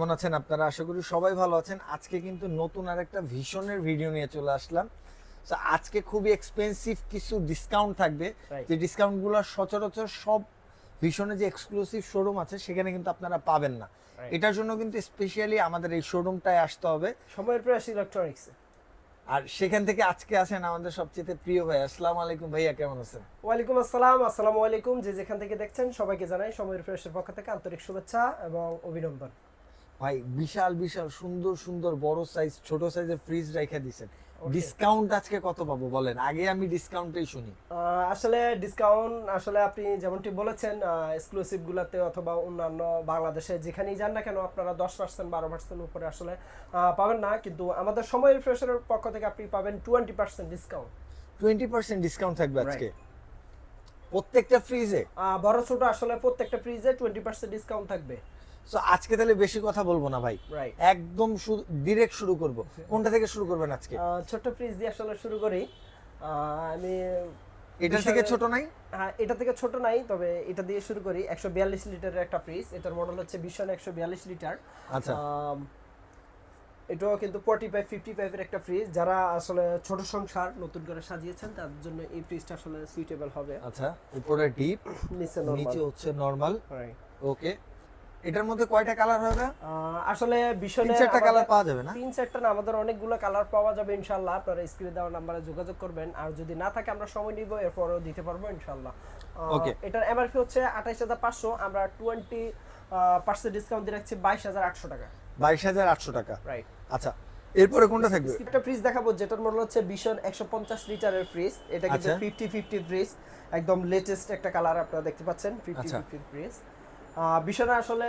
কেমন আছেন আপনারা? আশা করি সবাই ভালো আছেন। আজকে কিন্তু নতুন আর একটা ভীষণের ভিডিও নিয়ে চলে আসলাম। আজকে খুবই এক্সপেন্সিভ কিছু ডিসকাউন্ট থাকবে. যে ডিসকাউন্টগুলো সচরাচর সব ভীষণের যে এক্সক্লুসিভ শোরুম আছে সেখানে কিন্তু আপনারা পাবেন না। এটার জন্য কিন্তু স্পেশালি আমাদের এই শোরুমটায় আসতে হবে। সময়ের প্রয়াস ইলেকট্রনিক্স আর সেখান থেকে আজকে আসেন আমাদের সবচেয়ে প্রিয় ভাই। আসসালামু আলাইকুম ভাইয়া কেমন আছেন? ওয়ালাইকুম আসসালাম আসসালামু আলাইকুম। যে যেখান থেকে দেখছেন সবাইকে জানাই সময়ের প্রয়াসের পক্ষ থেকে আন্তরিক শুভেচ্ছা এবং অভিনন্দন। ভাই বিশাল বিশাল সুন্দর সুন্দর বড় সাইজ ছোট সাইজের ফ্রিজ রেখে দিছেন। ডিসকাউন্ট আজকে কত পাবো বলেন? আগে আমি ডিসকাউন্টেই শুনি। আসলে ডিসকাউন্ট আসলে আপনি যেমনটি বলেছেন এক্সক্লুসিভ গুলাতে অথবা অন্যান্য বাংলাদেশে যেখানেই যান না কেন আপনারা দশ পার্সেন্ট বারো পার্সেন্ট উপরে আসলে পাবেন না। কিন্তু আমাদের সময়ের ফ্রেশের পক্ষ থেকে আপনি পাবেন twenty percent discount twenty percent discount থাকবে আজকে। প্রত্যেকটা ফ্রিজে বড় ছোট আসলে প্রত্যেকটা ফ্রিজে টোয়েন্টি পার্সেন্ট ডিসকাউন্ট থাকবে। তো আজকে তাহলে বেশি কথা বলব না ভাই। একদম ডিরেক্ট শুরু করব। কোনটা থেকে শুরু করবেন আজকে? ছোট্ট ফ্রিজ দিয়ে আসলে শুরু করি। আমি এটা থেকে ছোট নাই? হ্যাঁ এটা থেকে ছোট নাই তবে এটা দিয়ে শুরু করি। একশো বিয়াল্লিশ লিটারের একটা ফ্রিজ। এটার মডেল হচ্ছে ভীষণ একশো বিয়াল্লিশ লিটার। আচ্ছা। এটাও কিন্তু ফোর্টি ফাইভ ফিফটি ফাইভের একটা ফ্রিজ। যারা আসলে ছোট সংসার নতুন করে সাজিয়েছেন তার জন্য এই ফ্রিজটা আসলে সুইটেবল হবে। আচ্ছা উপরে ডিপ নিচে নিচে হচ্ছে নরমাল. ওকে এটার মধ্যে কয়টা কালার হবে? আসলে ভীষণের তিন চারটা কালার পাওয়া যাবে না? তিন চারটা না আমাদের অনেকগুলো কালার পাওয়া যাবে ইনশাল্লাহ আপনারা স্ক্রিনে দেওয়া নাম্বারে যোগাযোগ করবেন। আর যদি না থাকে আমরা সময় নিব এরপরও দিতে পারব আহ, Okay. এটার এমআরপি হচ্ছে আঠাইশ হাজার পাঁচশো আমরা টোয়েন্টি পার্সেন্ট ডিসকাউন্ট দিয়ে রাখছি বাইশ হাজার আটশো টাকা। বাইশ হাজার আটশো টাকা। রাইট আচ্ছা এরপরে কোনটা থাকবে? একটা ফ্রিজ দেখাবো যেটার মডেল হচ্ছে ভীষণ একশো পঞ্চাশ লিটারের ফ্রিজ এটা কিন্তু আচ্ছা। ফিফটি ফিফটি ফ্রিজ একদম লেটেস্ট একটা কালার আপনারা দেখতে পাচ্ছেন ফিফটি আচ্ছা। ফিফটি ফ্রিজ ভীষণে আসলে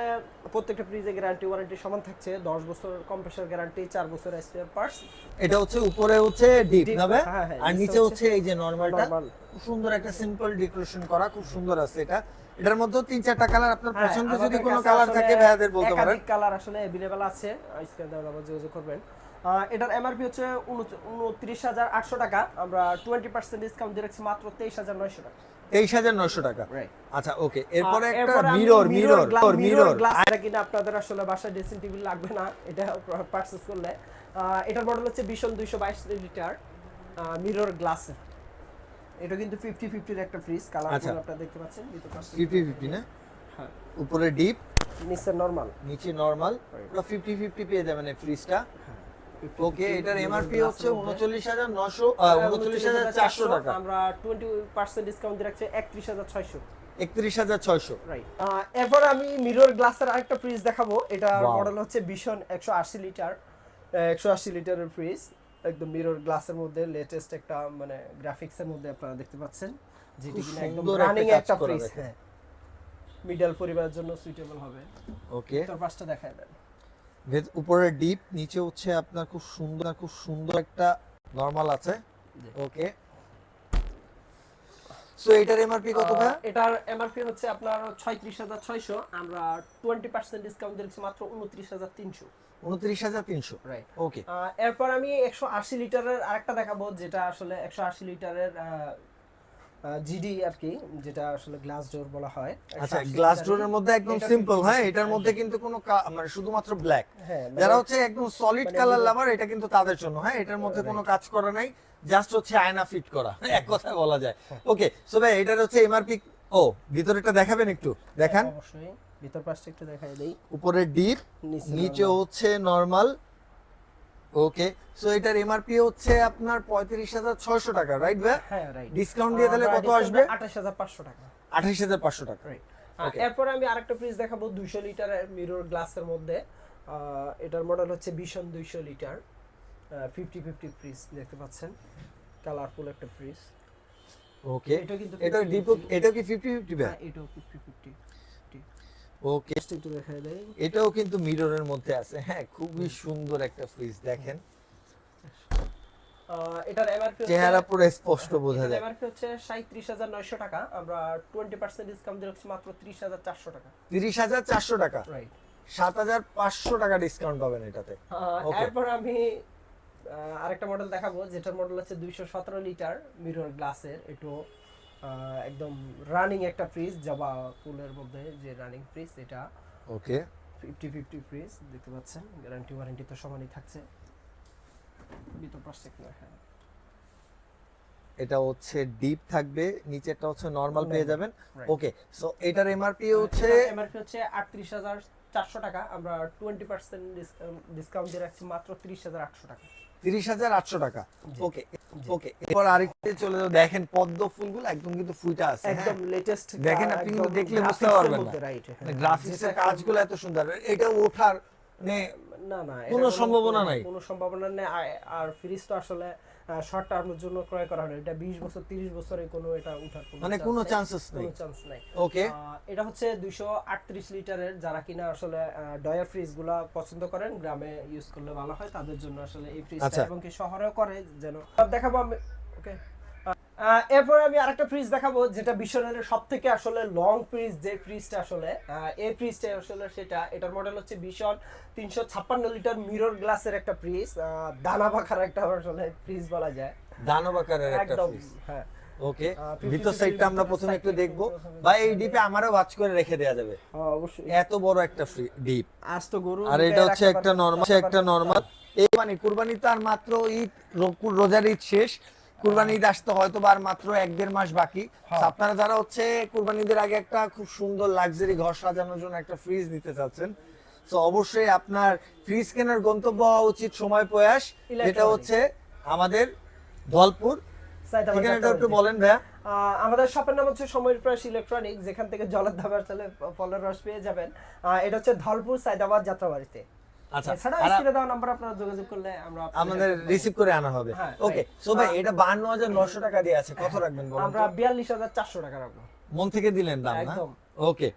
প্রত্যেকটা ফ্রিজে গ্যারান্টি ওয়ারেন্টি সমান থাকছে। দশ বছর কম্প্রেসার গ্যারান্টি চার বছর স্পেয়ার পার্টস এটা হচ্ছে উপরে হচ্ছে ডিপ হবে হ্যাঁ, হ্যাঁ, আর নিচে হচ্ছে এই যে নরমালটা খুব সুন্দর একটা সিম্পল ডেকোরেশন করা খুব সুন্দর আছে এটা। এটার মধ্যে তিন চারটা কালার আপনার হ্যাঁ, পছন্দ যদি কোনো কালার থাকে ভাইয়াদের বলতে পারেন। একাধিক কালার আসলে অ্যাভেলেবেল আছে। স্ক্রিনে দেওয়া নাম্বার যোগাযোগ করবেন। এটার এমআরপি হচ্ছে উনত্রিশ হাজার আটশো টাকা। আমরা টোয়েন্টি পার্সেন্ট ডিসকাউন্ট দিয়ে রাখছি মাত্র তেইশ হাজার নয়শো টাকা। তেইশ হাজার নয়শো টাকা। আচ্ছা ওকে। এরপরে একটা মিরর মিরর মিরর গ্লাস এটা কিনা আপনাদের আসলে বাসায় ড্রেসিং টেবিল লাগবে না এটা পারচেজ করলে। এটার মডেল হচ্ছে ভীষণ দুইশো বাইশ লিটার মিরর গ্লাস এটা কিন্তু ফিফটি ফিফটির একটা ফ্রিজ কালার। আপনারা দেখতে পাচ্ছেন ফিফটি ফিফটি না? হ্যাঁ। উপরে ডিপ নিচে নরমাল নিচে নরমাল ফিফটি ফিফটি পেয়ে যাবেন ফ্রিজটা ওকে এটার এমআরপি হচ্ছে উনচল্লিশ হাজার নশো উনচল্লিশ হাজার চারশো টাকা। আমরা টোয়েন্টি পার্সেন্ট ডিসকাউন্ট দিয়ে রাখছি একত্রিশ হাজার ছয়শো। একত্রিশ হাজার ছয়শো। রাইট এরপর আমি মিরর গ্লাসের আরেকটা ফ্রিজ দেখাবো। এটা মডেল হচ্ছে ভীষণ একশো আশি লিটার একশো আশি লিটারের ফ্রিজ একদম মিরর গ্লাসের মধ্যে লেটেস্ট একটা মানে গ্রাফিক্সের মধ্যে আপনারা দেখতে পাচ্ছেন। যেটি কিনা একদম একটা রানিং একটা ফ্রিজ হ্যাঁ। মিডল পরিবারের জন্য সুইটেবল হবে। ওকে তোর পাঁচটা দেখায় দেন। উপরে ডিপ নিচে হচ্ছে আপনার খুব সুন্দর খুব সুন্দর একটা নরমাল আছে। ওকে সো এটার এমআরপি কত ভাই এটার এমআরপি হচ্ছে আপনার ছয়ত্রিশ হাজার ছয়শো আমরা টোয়েন্টি পার্সেন্ট ডিসকাউন্ট দিচ্ছি মাত্র উনত্রিশ হাজার তিনশো। উনত্রিশ হাজার তিনশো। রাইট ওকে এরপর আমি একশো আশি লিটারের আরেকটা দেখাবো যেটা আসলে একশো আশি লিটারের জিডি আর কি যেটা আসলে গ্লাস ডোর বলা হয়। আচ্ছা গ্লাস ডোরের মধ্যে একদম সিম্পল হ্যাঁ এটার মধ্যে কিন্তু কোনো মানে শুধুমাত্র ব্ল্যাক হ্যাঁ যারা হচ্ছে একদম সলিড মানে কালার লাভার এটা কিন্তু তাদের জন্য হ্যাঁ এটার মধ্যে কোনো কাজ করা নাই জাস্ট হচ্ছে আয়না ফিট করা এক কথায় বলা যায়। হ্যাঁ। ওকে সো ভাই এটার হচ্ছে এমআরপি ও ভিতরেটা দেখাবেন একটু দেখান। অবশ্যই। ভিতর পাশটা একটু দেখাই দেই। উপরে ডিপ নিচে হচ্ছে নরমাল ওকে সো এটার এমআরপি হচ্ছে আপনার পঁয়ত্রিশ হাজার ছয়শো টাকা রাইট ভাই? হ্যাঁ রাইট ডিসকাউন্ট দিয়ে তাহলে কত আসবে? আঠাশ হাজার পাঁচশো টাকা। আঠাশ হাজার পাঁচশো টাকা। রাইট. এরপরে আমি আরেকটা ফ্রিজ দেখাবো দুইশো লিটারের মিরর গ্লাসের মধ্যে। এটার মডেল হচ্ছে ভীষণ দুইশো লিটার ফিফটি ফিফটি ফ্রিজ দেখতে পাচ্ছেন? কালারফুল একটা ফ্রিজ ওকে এটা কিন্তু এটা 50 ডিপ এটা কি ফিফটি ফিফটি ভাই? হ্যাঁ এটাও ফিফটি ফিফটি ওকে একটু দেখাই দেয় এটাও কিন্তু মিররের মধ্যে আছে। হ্যাঁ খুবই সুন্দর একটা ফ্রিজ দেখেন। এটার এমআরপি চেহারা পুরো স্পষ্ট বোঝা যায়। এমআরপি হচ্ছে সাঁত্রিশ হাজার নয়শো টাকা। আমরা টোয়েন্টি পার্সেন্ট ডিসকাউন্ট দিয়ে রাখছি মাত্র ত্রিশ হাজার চারশো টাকা। তিরিশ হাজার চারশো টাকা? রাইট সাত হাজার পাঁচশো টাকা ডিসকাউন্ট পাবেন এটাতে। এরপর আমি আরেকটা মডেল দেখাবো যেটার মডেল হচ্ছে দুইশো সতেরো লিটার মিরর গ্লাসের একটু একদম রানিং একটা ফ্রিজ জাবা কুলের মধ্যে যে রানিং ফ্রিজ এটা ওকে ফিফটি ফিফটি ফ্রিজ দেখতে পাচ্ছেন? গ্যারান্টি ওয়ারেন্টি তো সমানই থাকছে। ভিতর একটু দেখান। এটা হচ্ছে ডিপ থাকবে নিচেরটা হচ্ছে নরমাল পেয়ে যাবেন. ওকে সো এটার এমআরপি হচ্ছে এমআরপি হচ্ছে আটত্রিশ হাজার চারশো টাকা। আমরা টোয়েন্টি পার্সেন্ট ডিসকাউন্ট দিয়ে রাখছি মাত্র তিরিশ হাজার আটশো টাকা। তিরিশ হাজার আটশো টাকা। ওকে ওকে এরপর আরেকটা চলে যাও দেখেন পদ্ম ফুলগুলো একদম কিন্তু ফুইটা আছে একদম লেটেস্ট দেখেন আপনি কিন্তু দেখলে বুঝতে পারবেন না। রাইট গ্রাফিক্স এর কাজগুলো এত সুন্দর। এটা ওঠার মানে না না কোনো সম্ভাবনা নাই। কোনো সম্ভাবনা নেই। আর- আর ফ্রিজ তো আসলে শর্ট টার্মের জন্য ক্রয় করা হয় এটা 20 বছর 30 বছরে কোনো এটা উঠার কোনো মানে কোনো চান্সেস নেই। কোনো চান্স নাই। ওকে এটা হচ্ছে 238 লিটারের যারা কিনা আসলে ডয়ার ফ্রিজগুলা পছন্দ করেন গ্রামে ইউজ করলে ভালো হয় তাদের জন্য আসলে এই ফ্রিজটা আচ্ছা। এবং কি শহরেও করে যেন। সব দেখাবো আমি ওকে এরপর আমি আরেকটা ফ্রিজ দেখাবো যেটা বিশ্বের সব থেকে আসলে লং ফ্রিজ যে ফ্রিজটা আসলে এই ফ্রিজটা আসলে সেটা এটার মডেল হচ্ছে ভীষণ তিনশো ছাপ্পান্ন লিটার মিরর গ্লাসের একটা ফ্রিজ দানা পাখার একটা আসলে ফ্রিজ বলা যায়। দানব আকারের একটা একদম ফ্রিজ হ্যাঁ। ওকে 50 ভিতর সাইডটা আমরা প্রথমে একটু দেখব। বা এই ডিপে আমারও ওয়াচ করে রেখে দেওয়া যাবে। হ্যাঁ, অবশ্যই। এত বড় একটা ডিপ আজ তো গরু আর এটা হচ্ছে একটা নরমাল একটা। নরমাল এই মানে কুরবানি তো আর মাত্র ঈদ রোজার ঈদ শেষ। কুরবানি ঈদ আসতে হয়তো আর মাত্র এক দেড় মাস বাকি। হ্যাঁ। আপনারা যারা হচ্ছে কুরবানিদের আগে একটা খুব সুন্দর লাক্সারি ঘর সাজানোর জন্য একটা ফ্রিজ নিতে চাচ্ছেন তো অবশ্যই আপনার ফ্রিজ কেনার গন্তব্য হওয়া উচিত সময় প্রয়াস। যেটা হচ্ছে আমাদের ধলপুর। ঠিকানাটা একটু বলেন ভাইয়া। আমাদের শপের নাম হচ্ছে সময়ের প্রাস ইলেকট্রনিক যেখান থেকে জলের দাবার চলে ফলের রস পেয়ে যাবেন। এটা হচ্ছে ধলপুর সাইদাবাদ যাত্রাবাড়িতে। আচ্ছা আমাদের রিসিভ করে আনা হবে। হ্যাঁ, ওকে সো ভাই এটা বান্ন হাজার নশো টাকা দিয়ে আছে। কত রাখবেন আমরা বিয়াল্লিশ হাজার চারশো টাকা রাখব। মন থেকে দিলেন দাম না? ওকে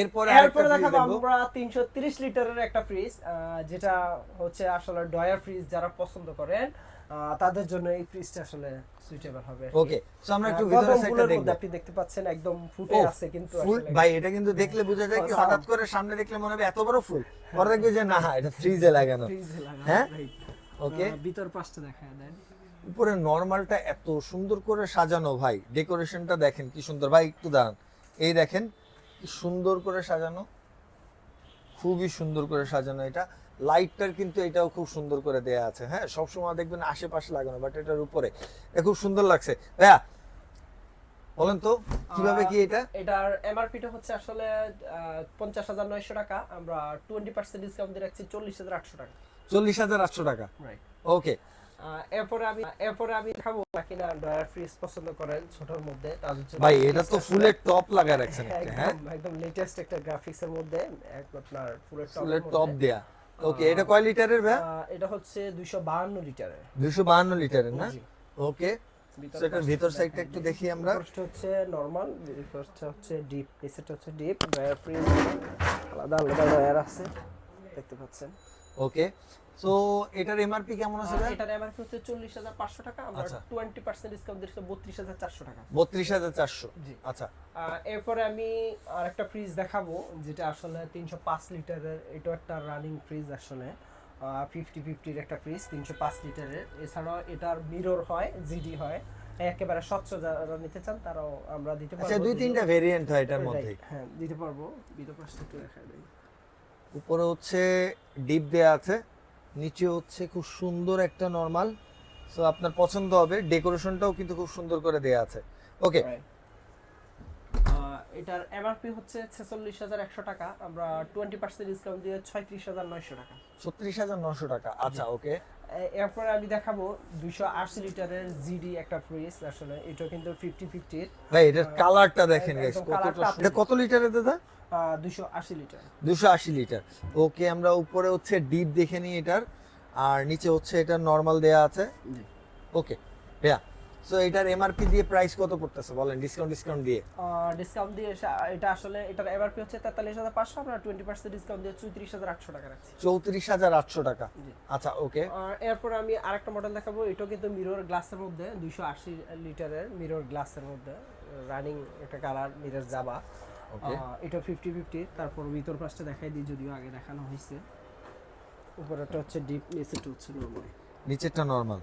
এরপরে এরপরে দেখাবো আমরা তিনশো তিরিশ লিটারের একটা ফ্রিজ যেটা হচ্ছে আসলে ডয়ার ফ্রিজ যারা পছন্দ করেন। তাদের জন্য এই ফ্রিজটা আসলে সুইটেবল হবে ওকে সো আমরা একটু ভিতরে সাইডটা দেখব। আপনি দেখতে পাচ্ছেন একদম ফুটে আছে কিন্তু ফুল ভাই এটা কিন্তু দেখলে বোঝা যায় কি হঠাৎ করে সামনে দেখলে মনে হবে এত বড় ফুল। পরে দেখবে যে না এটা ফ্রিজে লাগানো। ফ্রিজে লাগানো, হ্যাঁ? ওকে ভিতর পাশটা দেখায় দেন। উপরে নরমালটা এত সুন্দর করে সাজানো ভাই। ডেকোরেশনটা দেখেন কি সুন্দর। ভাই একটু দাঁড়ান। এই দেখেন কি সুন্দর করে সাজানো। খুবই সুন্দর করে সাজানো এটা। লাইটটার কিন্তু এটাও খুব সুন্দর করে দেয়া আছে। হ্যাঁ সবসময় দেখবেন আশেপাশে লাগানো বাট এটার উপরে। এটা খুব সুন্দর লাগছে। ভাইয়া বলেন তো কীভাবে কি এটা? এটার এমআরপি টা হচ্ছে আসলে পঞ্চাশ হাজার নয়শো টাকা। আমরা টোয়েন্টি পার্সেন্ট ডিসকাউন্ট দিয়ে রাখছি চল্লিশ হাজার আটশো টাকা। চল্লিশ হাজার আটশো টাকা। রাইট ওকে এরপরে আমি এরপরে আমি খাব কিনা ড্রয়ার ফ্রিজ পছন্দ করেন ছোটর মধ্যে ভাই এটা তো ফুলের টপ লাগা রাখছেন হ্যাঁ একদম লেটেস্ট একটা গ্রাফিক্স এর মধ্যে আপনার ফুলের টপ। দেয়া। ওকে এটা কয় লিটারের ভাইয়া এটা হচ্ছে দুইশো বাহান্ন লিটারের দুশো বাহান্ন লিটারের না। ওকে সেটার ভিতর সাইডটা একটু দেখি আমরা। ফার্স্ট হচ্ছে নরমাল ফার্স্ট হচ্ছে ডিপ এসেট হচ্ছে ডিপ ড্রায়ার ফ্রিজ আলাদা আলাদা ড্রায়ার আছে দেখতে পাচ্ছেন। ওকে সো এটার এমআরপি কেমন আছে এটার এমআরপি হচ্ছে চল্লিশ হাজার পাঁচশো টাকা আমরা আচ্ছা। টোয়েন্টি পার্সেন্ট ডিসকাউন্ট দিচ্ছি বত্রিশ হাজার চারশো টাকা। বত্রিশ হাজার চারশো। জি। আচ্ছা। এরপরে আমি আরেকটা ফ্রিজ দেখাবো যেটা আসলে তিনশো পাঁচ লিটারের এটা একটা রানিং ফ্রিজ আসলে ফিফটি ফিফটির একটা ফ্রিজ তিনশো পাঁচ লিটারের। এছাড়াও এটার মিরর হয় জিডি হয় একেবারে স্বচ্ছ যারা নিতে চান তারাও আমরা দিতে আচ্ছা পারব। দুই তিনটা ভেরিয়েন্ট হয় এটার মধ্যে হ্যাঁ দিতে পারব। ভিতর পাশটা একটু দেখা দেয় উপরে হচ্ছে ডিপ দেয়া আছে। নিচে হচ্ছে খুব সুন্দর একটা নর্মাল সো আপনার পছন্দ হবে। ডেকোরেশনটাও কিন্তু খুব সুন্দর করে দেয়া আছে। ওকে এটার এমআরপি হচ্ছে ছেচল্লিশ হাজার একশো টাকা। আমরা টোয়েন্টি পার্সেন্ট ডিসকাউন্ট দিয়ে ছয়ত্রিশ হাজার নয়শো টাকা। ছত্রিশ হাজার নশো টাকা। আচ্ছা ওকে এরপরে আমি দেখাবো দুইশো আশি লিটারের জিডি একটা ফ্রিজ। আসলে এটা কিন্তু ফিফটি ফিফটির ভাই এটার কালারটা দেখেন। এটা কত লিটারের দাদা? দুশো আশি লিটার। দুশো আশি লিটার। ওকে আমরা উপরে হচ্ছে ডিপ দেখে নিই এটার। আর নিচে হচ্ছে এটা নর্মাল দেয়া আছে। জি। ওকে ভাইয়া সো এটার এমআরপি দিয়ে প্রাইস কত পড়তেছে বলেন? ডিসকাউন্ট ডিসকাউন্ট দিয়ে? ডিসকাউন্ট দিয়ে এটা আসলে এটার এমআরপি হচ্ছে তেতাল্লিশ হাজার পাঁচশো আমরা টোয়েন্টি পার্সেন্ট ডিসকাউন্ট দিয়ে চৌত্রিশ হাজার আটশো টাকা রাখছি। চৌত্রিশ হাজার আটশো টাকা। আচ্ছা ওকে আর এরপর আমি আরেকটা মডেল দেখাবো এটাও কিন্তু মিরর গ্লাসের মধ্যে দুইশো আশি লিটারের মিরর গ্লাসের মধ্যে রানিং একটা কালার মিরর Okay. এটা ফিফটি ফিফটি তারপর ভিতর পাশটা দেখাই দিই যদিও আগে দেখানো হয়েছে। উপরেটা হচ্ছে ডিপ নিচেটা হচ্ছে নর্মাল নিচেরটা নর্মাল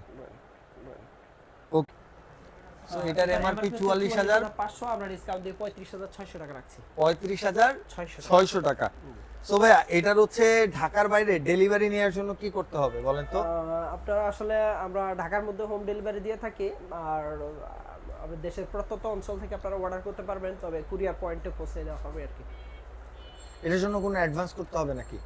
সো এটার এমআরপি চুয়াল্লিশ হাজার। পাঁচশো আমরা ডিসকাউন্ট দিয়ে পঁয়ত্রিশ হাজার ছয়শো টাকা রাখছি। পঁয়ত্রিশ হাজার ছয়শো ছয়শো টাকা। সো ভাইয়া এটার হচ্ছে ঢাকার বাইরে ডেলিভারি নেওয়ার জন্য কি করতে হবে বলেন তো? আপনারা আসলে আমরা ঢাকার মধ্যে হোম ডেলিভারি দিয়ে থাকি আর আমাদের দেশের প্রত্যন্ত অঞ্চল থেকে আপনারা অর্ডার করতে পারবেন তবে কুরিয়ার পয়েন্টে পৌঁছে দেওয়া হবে আর কি। এটার জন্য কোনো অ্যাডভান্স করতে হবে নাকি?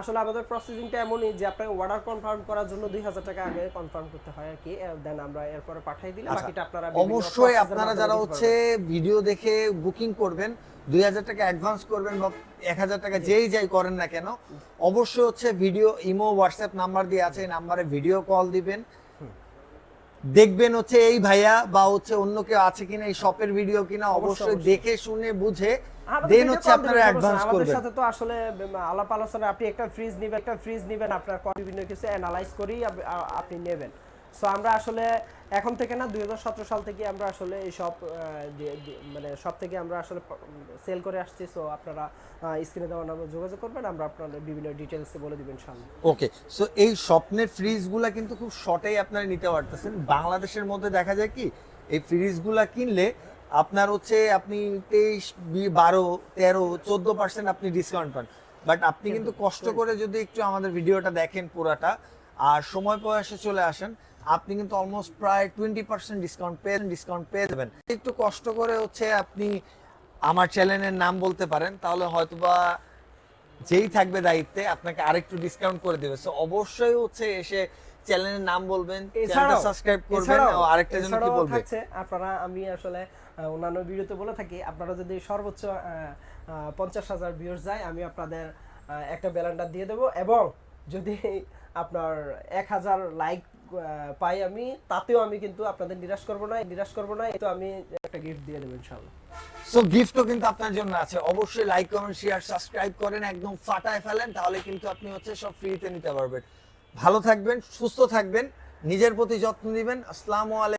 আসলে আমাদের প্রসেসিংটা এমনই যে আপনাকে অর্ডার কনফার্ম করার জন্য দুই হাজার টাকা আগে কনফার্ম করতে হয় আর কি দেন আমরা এরপরে পাঠিয়ে দিলে আচ্ছা, বাকিটা আপনারা অবশ্যই আপনারা যারা হচ্ছে ভিডিও দেখে বুকিং করবেন দুই হাজার টাকা অ্যাডভান্স করবেন বা এক হাজার টাকা যেই যাই করেন না কেন অবশ্যই হচ্ছে ভিডিও ইমো হোয়াটসঅ্যাপ নাম্বার দিয়ে আছে এই নাম্বারে ভিডিও কল দিবেন দেখবেন হচ্ছে এই ভাইয়া বা হচ্ছে অন্য কেউ আছে কিনা এই শপের ভিডিও কিনা অবশ্যই। দেখে শুনে বুঝে দেন হচ্ছে আপনারা অ্যাডভান্স আমাদের করবেন সাথে তো আসলে আলাপ আলোচনা আপনি একটা ফ্রিজ নেবেন একটা ফ্রিজ নেবেন আপনার বিভিন্ন কিছু অ্যানালাইজ করি আপনি নেবেন সো আমরা আসলে এখন থেকে না দুই হাজার সতেরো সাল থেকে আমরা আসলে এই সব মানে সব থেকে আমরা আসলে সেল করে আসছি। সো আপনারা স্ক্রিনে দেওয়া নাম্বার যোগাযোগ করবেন। আমরা আপনাদের বিভিন্ন ডিটেলসে বলে দিবেন সামনে ওকে সো এই স্বপ্নের ফ্রিজগুলা কিন্তু খুব শর্টেই আপনারা নিতে পারতেছেন। বাংলাদেশের মধ্যে দেখা যায় কি এই ফ্রিজগুলা কিনলে আপনার হচ্ছে আপনি তেইশ বারো তেরো চোদ্দ পার্সেন্ট আপনি ডিসকাউন্ট পান। বাট আপনি কিন্তু কষ্ট করে যদি একটু আমাদের ভিডিওটা দেখেন পুরাটা আর সময় প্রয়াসে চলে আসেন আপনি কিন্তু অলমোস্ট প্রায় টোয়েন্টি পার্সেন্ট ডিসকাউন্ট পেয়ে ডিসকাউন্ট পেয়ে যাবেন। একটু কষ্ট করে হচ্ছে আপনি আমার চ্যানেলের নাম বলতে পারেন তাহলে হয়তোবা যেই থাকবে দায়িত্বে আপনাকে আরেকটু ডিসকাউন্ট করে দেবে। সো অবশ্যই হচ্ছে এসে চ্যানেলের নাম বলবেন চ্যানেলটা সাবস্ক্রাইব করবেন ও আরেকটা জন কি বলবে? আপনারা আমি আসলে অন্যান্য ভিডিওতে বলে থাকি আপনারা যদি সর্বোচ্চ পঞ্চাশ হাজার ভিউর্স যায় আমি আপনাদের একটা ব্যালেন্ডার দিয়ে দেবো। এবং যদি আপনার এক হাজার লাইক পাই আমি, তাতেও আমি কিন্তু আপনাদের নিরাশ করব না, নিরাশ করব না তো আমি একটা গিফট দিয়ে দেবো ইনশাল্লাহ সো গিফটও কিন্তু আপনার জন্য আছে। অবশ্যই লাইক কমেন্ট শেয়ার সাবস্ক্রাইব করেন, একদম ফাটায় ফেলেন, তাহলে কিন্তু আপনি হচ্ছে সব ফ্রিতে নিতে পারবেন। ভালো থাকবেন, সুস্থ থাকবেন, নিজের প্রতি যত্ন নেবেন। আসসালামু আলাইকুম।